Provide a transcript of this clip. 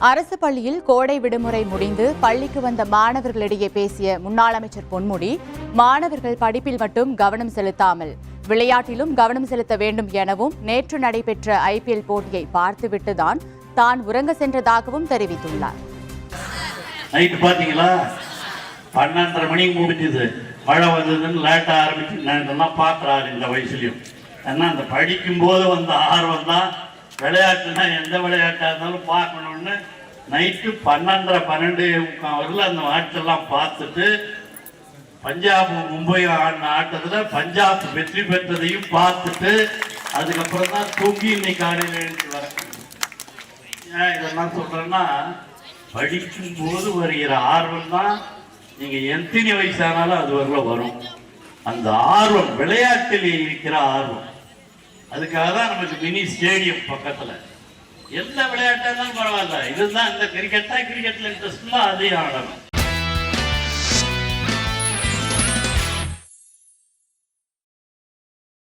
அரசு பள்ளியில் கோடை விடுமுறை முடிந்து பள்ளிக்கு வந்த மாணவர்களிடையே பேசிய முன்னாள் அமைச்சர் பொன்முடி மாணவர்கள் படிப்பில் மட்டும் கவனம் செலுத்தாமல் விளையாட்டிலும் கவனம் செலுத்த வேண்டும் எனவும் நேற்று நடைபெற்ற ஐபிஎல் போட்டியை பார்த்துவிட்டுதான் தான் உறங்க சென்றதாகவும் தெரிவித்துள்ளார். நைட்டு பார்த்தீங்களா? பன்னெண்டரை மணிக்கு முடிஞ்சது. மழை வந்ததுன்னு லேட்டாக ஆரம்பிச்சு நான் இதெல்லாம் பார்க்குறாரு இந்த வயசுலையும். ஏன்னா அந்த படிக்கும்போது வந்த ஆர்வம் தான் விளையாட்டுனா எந்த விளையாட்டாக இருந்தாலும் பார்க்கணுன்னு நைட்டு பன்னெண்டரை பன்னெண்டு முக்கால் வரல அந்த ஆட்டெல்லாம் பார்த்துட்டு பஞ்சாப் மும்பை ஆடின ஆட்டத்தில் பஞ்சாப் வெற்றி பெற்றதையும் பார்த்துட்டு அதுக்கப்புறம் தான் தூங்கி இன்னைக்கு காலையில் எழுந்து வரேன். ஏன் இதெல்லாம் சொல்கிறேன்னா படிக்கும் போது வருகிற ஆர்வம் தான் நீங்கள் எத்தனை வயசானாலும் அது வரல வரும். அந்த ஆர்வம் விளையாட்டில் இருக்கிற ஆர்வம். அதுக்காக தான் நமக்கு மினி ஸ்டேடியம் பக்கத்தில். எந்த விளையாட்டா இருந்தாலும் பரவாயில்ல. இதுதான் இந்த கிரிக்கெட்டா கிரிக்கெட்டில் இன்ட்ரெஸ்ட்லாம் அதையும் ஆடணும்.